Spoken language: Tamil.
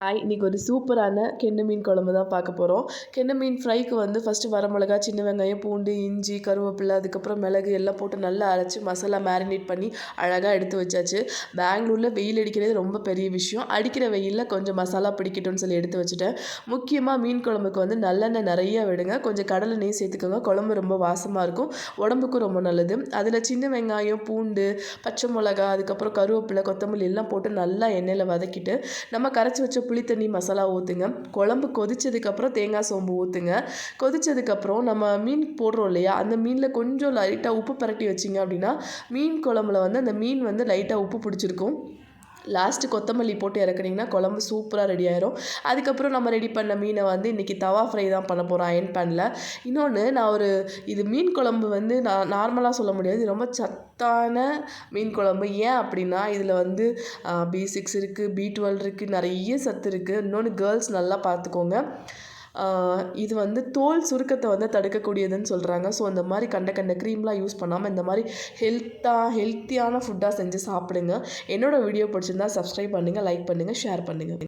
ஹாய் இன்றைக்கி ஒரு சூப்பரான கெண்டை மீன் குழம்பு தான் பார்க்க போகிறோம் கெண்டை மீன் ஃப்ரைக்கு வந்து ஃபஸ்ட்டு வரமிளகா சின்ன வெங்காயம் பூண்டு இஞ்சி கருவேப்பிலை அதுக்கப்புறம் மிளகு எல்லாம் போட்டு நல்லா அரைச்சி மசாலா மேரினேட் பண்ணி அழகாக எடுத்து வச்சாச்சு. பெங்களூரில் வெயில் அடிக்கிறது ரொம்ப பெரிய விஷயம். அடிக்கிற வெயிலில் கொஞ்சம் மசாலா பிடிக்கட்டும்னு சொல்லி எடுத்து வச்சுட்டேன். முக்கியமாக மீன் குழம்புக்கு வந்து நல்லெண்ணெய் நிறைய விடுங்க. கொஞ்சம் கடலை நெய் சேர்த்துக்கோங்க. குழம்பு ரொம்ப வாசமாக இருக்கும். உடம்புக்கும் ரொம்ப நல்லது. அதில் சின்ன வெங்காயம் பூண்டு பச்சை மிளகா அதுக்கப்புறம் கருவேப்பிலை கொத்தமல்லி எல்லாம் போட்டு நல்லா எண்ணெயில் வதக்கிட்டு நம்ம கரைச்சி வச்ச புளித்தண்ணி மசாலா ஊற்றுங்க குழம்பு கொதிச்சதுக்கப்புறம் தேங்காய் சோம்பு ஊற்றுங்க கொதிச்சதுக்கப்புறம் நம்ம மீன் போடுறோம் இல்லையா அந்த மீனில் கொஞ்சம் லைட்டாக உப்பு பரட்டி வச்சிங்க அப்படின்னா மீன் குழம்புல வந்து அந்த மீன் வந்து லைட்டாக உப்பு பிடிச்சிருக்கும். லாஸ்ட்டு கொத்தமல்லி போட்டு இறக்குனீங்கன்னா குழம்பு சூப்பராக ரெடி ஆயிரும். அதுக்கப்புறம் நம்ம ரெடி பண்ண மீனை வந்து இன்றைக்கி தவா ஃப்ரை தான் பண்ண போகிறோம் அயன் பேனில் இன்னொன்று நான் ஒரு இது மீன் குழம்பு வந்து நான் நார்மலாக சொல்ல முடியாது. ரொம்ப சத்தான மீன் குழம்பு. ஏன் அப்படின்னா இதில் வந்து பி சிக்ஸ் இருக்குது பி டுவெல் இருக்குது நிறைய சத்து இருக்குது இன்னொன்று கேர்ள்ஸ் நல்லா பார்த்துக்கோங்க. இது வந்து தோல் சுருக்கத்தை வந்து தடுக்கக்கூடியதுன்னு சொல்கிறாங்க ஸோ அந்த மாதிரி கண்ட கண்ட க்ரீம்லாம் யூஸ் பண்ணாமல் இந்த மாதிரி ஹெல்த்தாக ஹெல்த்தியான ஃபுட்டாக செஞ்சு சாப்பிடுங்க. என்னோடய வீடியோ பிடிச்சிருந்தா சப்ஸ்கிரைப் பண்ணுங்கள் லைக் பண்ணுங்கள் ஷேர் பண்ணுங்கள்